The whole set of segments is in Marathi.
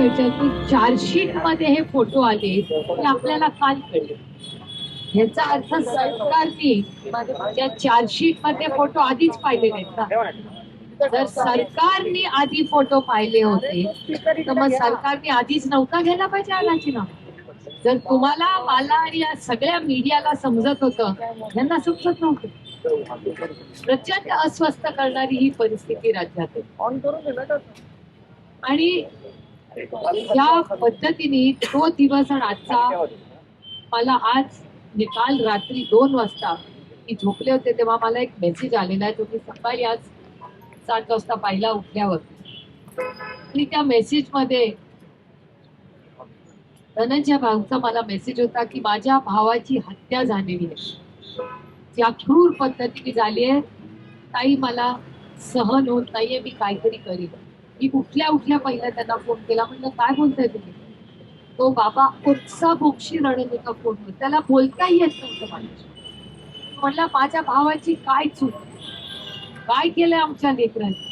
महत्त्वाच्या ह्याच्यात चार्जशीटमध्ये हे फोटो आले हे आपल्याला काल कळले. ह्याचा अर्थ सरकारने त्या चार्जशीटमध्ये फोटो आधीच पाहिले नाहीत का? जर सरकारने आधी फोटो पाहिले होते तर मग सरकारने आधीच नव्हता घ्यायला पाहिजे हा राजीनामा जर तुम्हाला मला आणि या सगळ्या मीडियाला समजत होतं यांना समजत नव्हतं. प्रचंड अस्वस्थ करणारी ही परिस्थिती राज्यात आहे. आणि या पद्धतीने तो दिवस आणि आजचा मला आज निकाल रात्री दोन वाजता मी झोपले होते तेव्हा मला एक मेसेज आलेला आहे. तो मी सकाळी आज सात वाजता पाहिला उठल्यावर. आणि त्या मेसेजमध्ये धनंजय भाऊचा मला मेसेज होता की माझ्या भावाची हत्या झालेली आहे. ज्या क्रूर पद्धतीने झाली आहे. ताई मला सहन होत नाहीये मी काहीतरी करीन. मी उठल्या उठल्या पहिला त्यांना फोन केला. म्हणलं काय बोलताय तुम्ही? तो बाबा उत्सा बोक्षी रणनीका होता फोनवर त्याला बोलताही येत नव्हतं माझ्याशी. म्हणला माझ्या भावाची काय चूक? काय केलंय आमच्या लेकरांनी?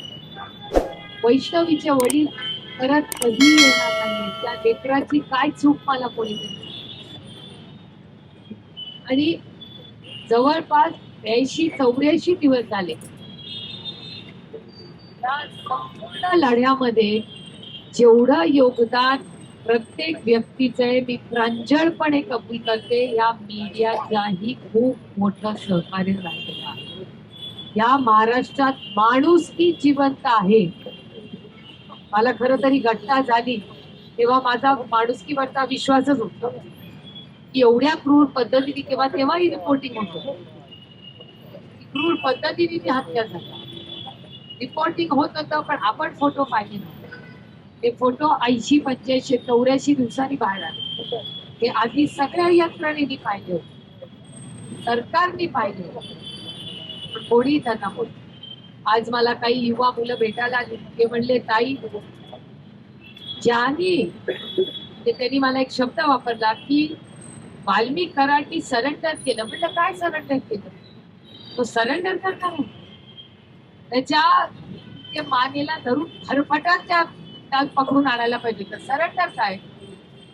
वैष्णवीचे वडील परत कधी येणार नाही त्या लेकराची काय चूक मला कोणी आणि जवळपास ब्याऐंशी चौऱ्याऐंशी दिवस झाले. या संपूर्ण लढ्यामध्ये जेवढं योगदान प्रत्येक व्यक्तीचं आहे मी प्रांजळपणे कबूल करते या मीडियाच्याही खूप मोठं सहकार्य राहिलेलं आहे. या महाराष्ट्रात माणूस की जिवंत आहे? मला खर तरी घटना झाली तेव्हा माझा माणुसकीवरचा विश्वासच होतो. की एवढ्या क्रूर पद्धतीने किंवा तेव्हाही रिपोर्टिंग होत. क्रूर पद्धतीने ती हत्या झाली. रिपोर्टिंग होत होतं पण आपण फोटो पाहिले नव्हते. ते फोटो ऐंशी पंच्याऐंशी चौऱ्याऐंशी दिवसांनी बाहेर आले. हे आधी सगळ्या यंत्रणेनी पाहिले होते. सरकारने पाहिले होते. पण कोणी त्यांना बोल आज मला काही युवा मुलं भेटायला आली. ते म्हणले ताई ज्याने ते त्यांनी मला एक शब्द वापरला की वाल्मिक कराटी सरेंडर केलं. म्हटलं काय सरेंडर केलं? तो सरेंडर करणार आहे. त्याच्या ते मानेला धरून फरफटात त्या त्यात पकडून आणायला पाहिजे तर सरेंडर काय?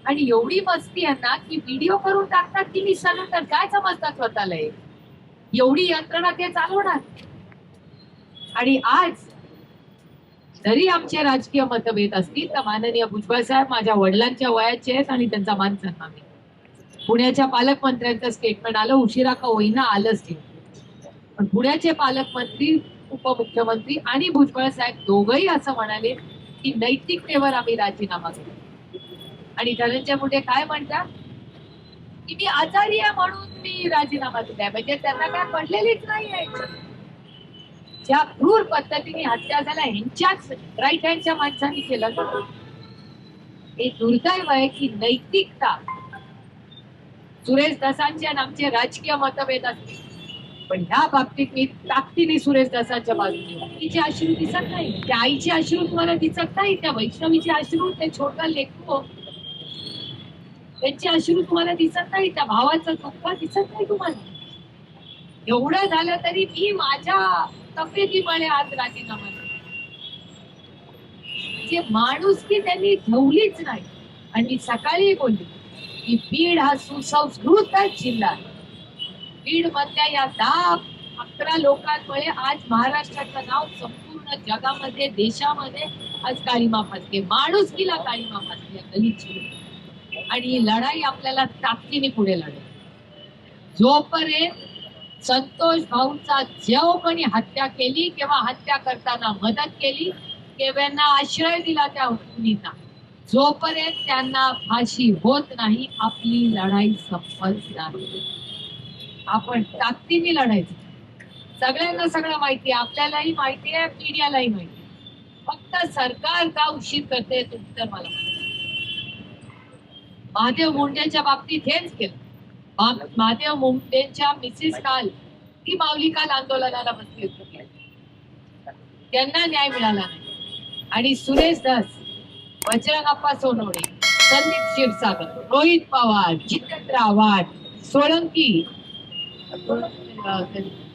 आणि एवढी मस्ती आहे ना की व्हिडिओ करून टाकतात की मी काय समजतात स्वतःला एवढी यंत्रणा ते चालवणार. आणि आज जरी आमचे राजकीय मतभेद असतील तर माननीय भुजबळ साहेब माझ्या वडिलांच्या वयाचे आहेत आणि त्यांचा मान सन्मान आहे. पुण्याच्या पालकमंत्र्यांचं स्टेटमेंट आलं उशिरा का होईना आलंच पण पुण्याचे पालकमंत्री उपमुख्यमंत्री आणि भुजबळ साहेब दोघही असं म्हणाले की नैतिकतेवर आम्ही राजीनामा करू आणि धनंजय मुंडे काय म्हणतात? की मी आजारी आहे म्हणून मी राजीनामा दिलाय. म्हणजे त्यांना काय पडलेलीच नाही आहे. ज्या क्रूर पद्धतीने हत्या झाल्या ह्यांच्याच राईट हँडच्या माणसांनी केलं ना. हे दुर्दैव आहे की नैतिकता. सुरेश दसांचे आणि आमचे राजकीय मतभेद असतील. पण ह्या बाबतीत मी ताकदीने सुरेश दासांच्या बाजूने तिचे अश्रू दिसत नाही. त्या आईचे अश्रू तुम्हाला दिसत नाही. त्या वैष्णवीचे अश्रू ते छोटा लेखो त्यांचे अश्रू तुम्हाला दिसत नाही. त्या भावाचं दुःख दिसत नाही तुम्हाला. एवढं झालं तरी मी माझ्या तब्येतीमुळे आज राजीनामा जे म्हणजे माणूस की त्यांनी ठेवलीच नाही. आणि सकाळी बोलली की बीड हा सुसंस्कृत जिल्हा आहे. बीड मधल्या या दहा अकरा लोकांमुळे आज महाराष्ट्राचं नाव संपूर्ण जगामध्ये देशामध्ये आज काळीमा फासते माणुसकीला काळीमा फासते या आणि ही लढाई आपल्याला ताकदीने पुढे लढायची जोपर्यंत संतोष भाऊंचा जेव कोणी हत्या केली किंवा हत्या करताना मदत केली केव्यांना आश्रय दिला त्या मुलींना जोपर्यंत त्यांना फाशी होत नाही आपली लढाई संपत नाही. आपण ताकदीने लढायचं. सगळ्यांना सगळं माहिती आहे आपल्यालाही माहिती आहे मीडियालाही माहिती फक्त सरकार का उशीर करते उत्तर मला महादेव मुंडेच्या बाबतीत हेच केलं. महादेव मुंडेच्या मिसेस काल ती माऊली काल आंदोलनाला बसली होती. त्यांना न्याय मिळाला नाही. आणि सुरेश दास बजरंगप्पा सोनवणे संदीप क्षीरसागर रोहित पवार जितेंद्र आव्हाड सोळंकी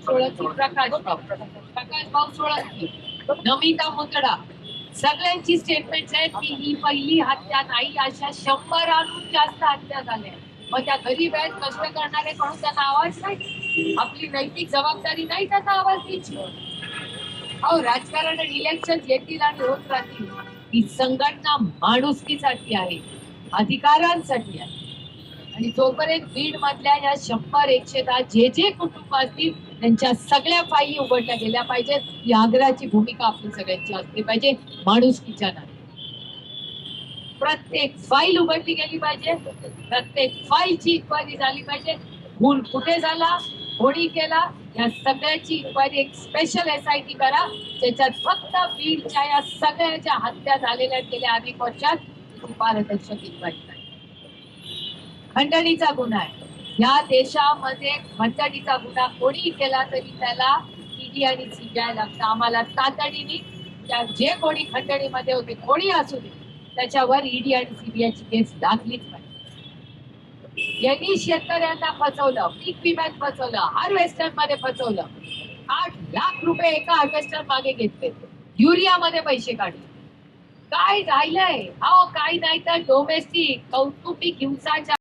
प्रकाश भाऊ प्रकाश भाऊ नमिता मुतडा सगळ्यांची स्टेटमेंट आहेत की ही पहिली हत्या नाही अशा शंभराहून जास्त हत्या झाल्या. मग त्या गरीब आहेत कष्ट करणारे कडून त्यांना आवाज नाही? आपली नैतिक जबाबदारी नाही त्यांना आवाज द्यायची? अहो राजकारण आणि इलेक्शन येतील आणि होत राहतील. ही संघटना माणुसकीसाठी आहे अधिकारांसाठी आहे. आणि जोपर्यंत बीड मधल्या या शंभर एकशे दहा जे जे कुटुंब असतील त्यांच्या सगळ्या फायली उघडल्या गेल्या पाहिजेत. ही आग्रहाची भूमिका आपली सगळ्यांची असली पाहिजे. माणुसकीच्या नाही प्रत्येक फाईल उघडली गेली पाहिजे. प्रत्येक फाईलची इन्क्वायरी झाली पाहिजे. गुण कुठे झाला? कोणी केला? या सगळ्याची इन्क्वायरी एक स्पेशल एस आय टी करा. त्याच्यात फक्त बीडच्या या सगळ्याच्या हत्या झालेल्या गेल्या अनेक वर्षात. पारदर्शक इन्क्वायरी खंडणीचा गुन्हा आहे. या देशामध्ये खंडणीचा गुन्हा कोणी केला तरी त्याला ईडी आणि सीबीआय लागतं. आम्हाला तातडीने त्या जे कोणी खंडणीमध्ये होते कोणी असू दे त्याच्यावर ईडी आणि सीबीआयची केस दाखलीच पाहिजे. यांनी शेतकऱ्यांना फसवलं पीक विम्यात फसवलं हार्वेस्टरमध्ये फसवलं. आठ लाख रुपये एका हार्वेस्टर मागे घेतले. युरियामध्ये पैसे काढले. काय राहिलंय? अहो काय नाही तर डोमेस्टिक कौटुंबिक हिंसाचार.